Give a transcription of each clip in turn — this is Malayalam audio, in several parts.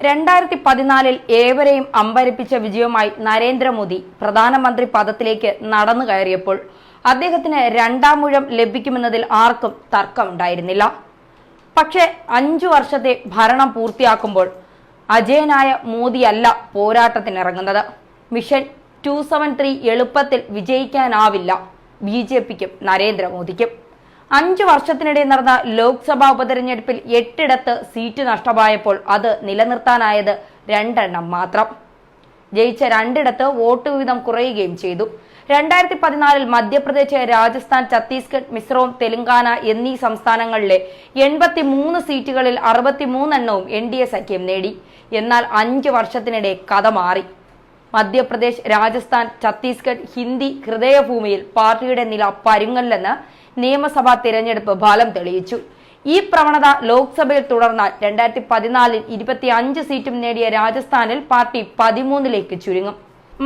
രണ്ടായിരത്തി പതിനാലിൽ ഏവരെയും അമ്പരപ്പിച്ച വിജയവുമായി നരേന്ദ്രമോദി പ്രധാനമന്ത്രി പദത്തിലേക്ക് നടന്നു കയറിയപ്പോൾ അദ്ദേഹത്തിന് രണ്ടാം മുഴം ലഭിക്കുമെന്നതിൽ ആർക്കും തർക്കമുണ്ടായിരുന്നില്ല. പക്ഷേ അഞ്ചു വർഷത്തെ ഭരണം പൂർത്തിയാക്കുമ്പോൾ അജയനായ മോദിയല്ല പോരാട്ടത്തിനിറങ്ങുന്നത്. മിഷൻ ടു സെവൻ ത്രീ എളുപ്പത്തിൽ വിജയിക്കാനാവില്ല ബി ജെ പിക്കും നരേന്ദ്രമോദിക്കും. അഞ്ചു വർഷത്തിനിടെ നടന്ന ലോക്സഭാ ഉപതെരഞ്ഞെടുപ്പിൽ എട്ടിടത്ത് സീറ്റ് നഷ്ടമായപ്പോൾ അത് നിലനിർത്താനായത് രണ്ടെണ്ണം മാത്രം. ജയിച്ച രണ്ടിടത്ത് വോട്ട് വിഹിതം കുറയുകയും ചെയ്തു. രണ്ടായിരത്തി പതിനാലിൽ മധ്യപ്രദേശ് രാജസ്ഥാൻ ഛത്തീസ്ഗഡ് മിസോറം തെലങ്കാന എന്നീ സംസ്ഥാനങ്ങളിലെ എൺപത്തി മൂന്ന് സീറ്റുകളിൽ അറുപത്തിമൂന്നെണ്ണവും എൻ ഡി എ സഖ്യം നേടി. എന്നാൽ അഞ്ച് വർഷത്തിനിടെ കഥ മാറി. മധ്യപ്രദേശ് രാജസ്ഥാൻ ഛത്തീസ്ഗഡ് ഹിന്ദി ഹൃദയഭൂമിയിൽ പാർട്ടിയുടെ നില പരുങ്ങല്ലെന്ന് നിയമസഭാ തിരഞ്ഞെടുപ്പ് ഫലം തെളിയിച്ചു. ഈ പ്രവണത ലോക്സഭയിൽ തുടർന്നാൽ രണ്ടായിരത്തി പതിനാലിൽ ഇരുപത്തി അഞ്ച് സീറ്റും നേടിയ രാജസ്ഥാനിൽ പാർട്ടി പതിമൂന്നിലേക്ക് ചുരുങ്ങും.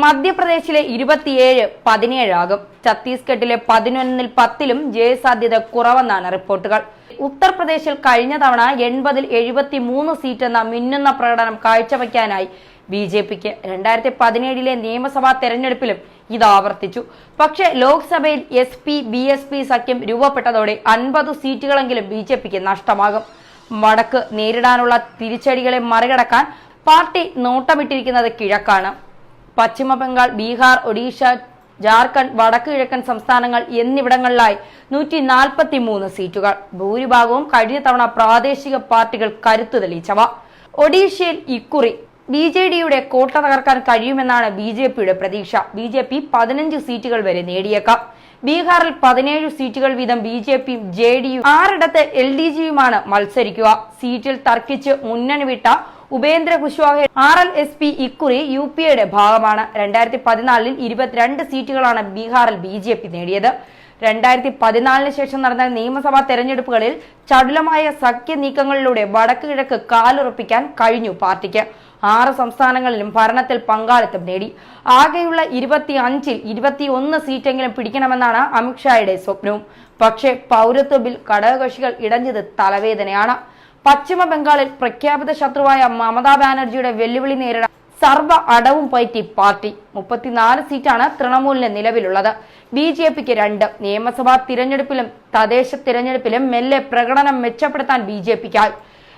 മധ്യപ്രദേശിലെ ഇരുപത്തിയേഴ് പതിനേഴാകും. ഛത്തീസ്ഗഡിലെ പതിനൊന്നിൽ പത്തിലും ജയസാധ്യത കുറവെന്നാണ് റിപ്പോർട്ടുകൾ. ഉത്തർപ്രദേശിൽ കഴിഞ്ഞ തവണ എൺപതിൽ എഴുപത്തി മൂന്ന് സീറ്റ് എന്ന മിന്നുന്ന പ്രകടനം കാഴ്ചവെക്കാനായി ബി ജെ പിക്ക് രണ്ടായിരത്തി പതിനേഴിലെ നിയമസഭാ തെരഞ്ഞെടുപ്പിലും ഇത് ആവർത്തിച്ചു. പക്ഷെ ലോക്സഭയിൽ S P B S P സഖ്യം രൂപപ്പെട്ടതോടെ അൻപത് സീറ്റുകളെങ്കിലും ബി ജെ പിക്ക് നഷ്ടമാകും. വടക്ക് നേരിടാനുള്ള തിരിച്ചടികളെ മറികടക്കാൻ പാർട്ടി നോട്ടമിട്ടിരിക്കുന്നത് കിഴക്കാണ്. പശ്ചിമ ബംഗാൾ ബീഹാർ ഒഡീഷ ജാർഖണ്ഡ് വടക്ക് കിഴക്കൻ സംസ്ഥാനങ്ങൾ എന്നിവിടങ്ങളിലായി നൂറ്റി നാൽപ്പത്തി മൂന്ന് സീറ്റുകൾ. ഭൂരിഭാഗവും കഴിഞ്ഞ തവണ പ്രാദേശിക പാർട്ടികൾ കരുത്തു തെളിയിച്ചവ. ഒഡീഷയിൽ ഇക്കുറി ബി ജെ ഡിയുടെ കോട്ട തകർക്കാൻ കഴിയുമെന്നാണ് ബി ജെ പിയുടെ പ്രതീക്ഷ. ബി ജെ പി പതിനഞ്ച് സീറ്റുകൾ വരെ നേടിയേക്കാം. ബീഹാറിൽ പതിനേഴ് സീറ്റുകൾ വീതം ബി ജെ പിയും ജെ ഡിയും ആറിടത്ത് എൽ ഡി ജിയുമാണ് മത്സരിക്കുക. സീറ്റിൽ തർക്കിച്ച് മുന്നണി വിട്ട Upendra Kushwaha R L S P ഇക്കുറി യു പി എയുടെ ഭാഗമാണ്. രണ്ടായിരത്തി പതിനാലിൽ ഇരുപത്തിരണ്ട് സീറ്റുകളാണ് ബീഹാറിൽ ബി ജെ പി നേടിയത്. രണ്ടായിരത്തി പതിനാലിന് ശേഷം നടന്ന നിയമസഭാ തെരഞ്ഞെടുപ്പുകളിൽ ചടുലമായ സഖ്യ നീക്കങ്ങളിലൂടെ വടക്ക് കിഴക്ക് കാലുറപ്പിക്കാൻ കഴിഞ്ഞു പാർട്ടിക്ക്. ആറ് സംസ്ഥാനങ്ങളിലും ഭരണത്തിൽ പങ്കാളിത്തം നേടി. ആകെയുള്ള ഇരുപത്തി അഞ്ചിൽ ഇരുപത്തിയൊന്ന് സീറ്റെങ്കിലും പിടിക്കണമെന്നാണ് അമിത്ഷായുടെ സ്വപ്നവും പക്ഷേ പൗരത്വ ബിൽ ഘടകകക്ഷികൾ ഇടഞ്ഞത് തലവേദനയാണ്. പശ്ചിമ ബംഗാളിൽ പ്രഖ്യാപിത ശത്രുവായ മമതാ ബാനർജിയുടെ വെല്ലുവിളി നേരിടാൻ സർവ അടവും പയറ്റി പാർട്ടി. മുപ്പത്തിനാല് സീറ്റാണ് തൃണമൂലിന് നിലവിലുള്ളത്. ബി ജെ പിക്ക് രണ്ട്. നിയമസഭാ തിരഞ്ഞെടുപ്പിലും തദ്ദേശ തിരഞ്ഞെടുപ്പിലും മെല്ലെ പ്രകടനം മെച്ചപ്പെടുത്താൻ ബി ജെ പിക്കായി.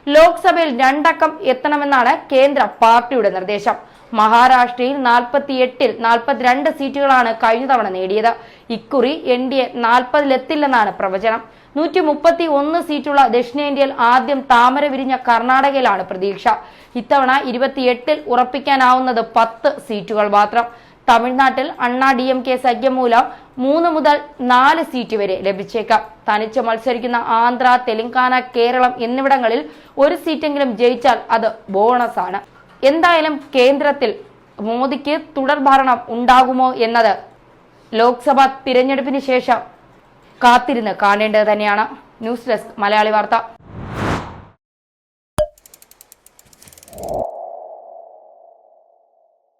ലോക്സഭയിൽ രണ്ടക്കം എത്തണമെന്നാണ് കേന്ദ്ര പാർട്ടിയുടെ നിർദ്ദേശം. മഹാരാഷ്ട്രയിൽ നാൽപ്പത്തി എട്ടിൽ നാൽപ്പത്തിരണ്ട് സീറ്റുകളാണ് കഴിഞ്ഞ തവണ നേടിയത്. ഇക്കുറി എൻ ഡി എ നാൽപ്പതിലെത്തില്ലെന്നാണ് പ്രവചനം. നൂറ്റി മുപ്പത്തി ഒന്ന് സീറ്റുള്ള ദക്ഷിണേന്ത്യയിൽ ആദ്യം താമര വിരിഞ്ഞ കർണാടകയിലാണ് പ്രതീക്ഷ. ഇത്തവണ ഇരുപത്തിയെട്ടിൽ ഉറപ്പിക്കാനാവുന്നത് പത്ത് സീറ്റുകൾ മാത്രം. തമിഴ്നാട്ടിൽ അണ്ണാ ഡി എം കെ സഖ്യം മൂലം മൂന്ന് മുതൽ നാല് സീറ്റ് വരെ ലഭിച്ചേക്കാം. തനിച്ച് മത്സരിക്കുന്ന ആന്ധ്ര തെലങ്കാന കേരളം എന്നിവിടങ്ങളിൽ ഒരു സീറ്റെങ്കിലും ജയിച്ചാൽ അത് ബോണസ് ആണ് എന്തായാലും കേന്ദ്രത്തിൽ മോദിക്ക് തുടർ ഭരണം ഉണ്ടാകുമോ എന്നത് ലോക്സഭാ തിരഞ്ഞെടുപ്പിന് ശേഷം കാത്തിരുന്ന് കാണേണ്ടത് തന്നെയാണ്. ന്യൂസ് ഡെസ്ക് മലയാളി വാർത്ത.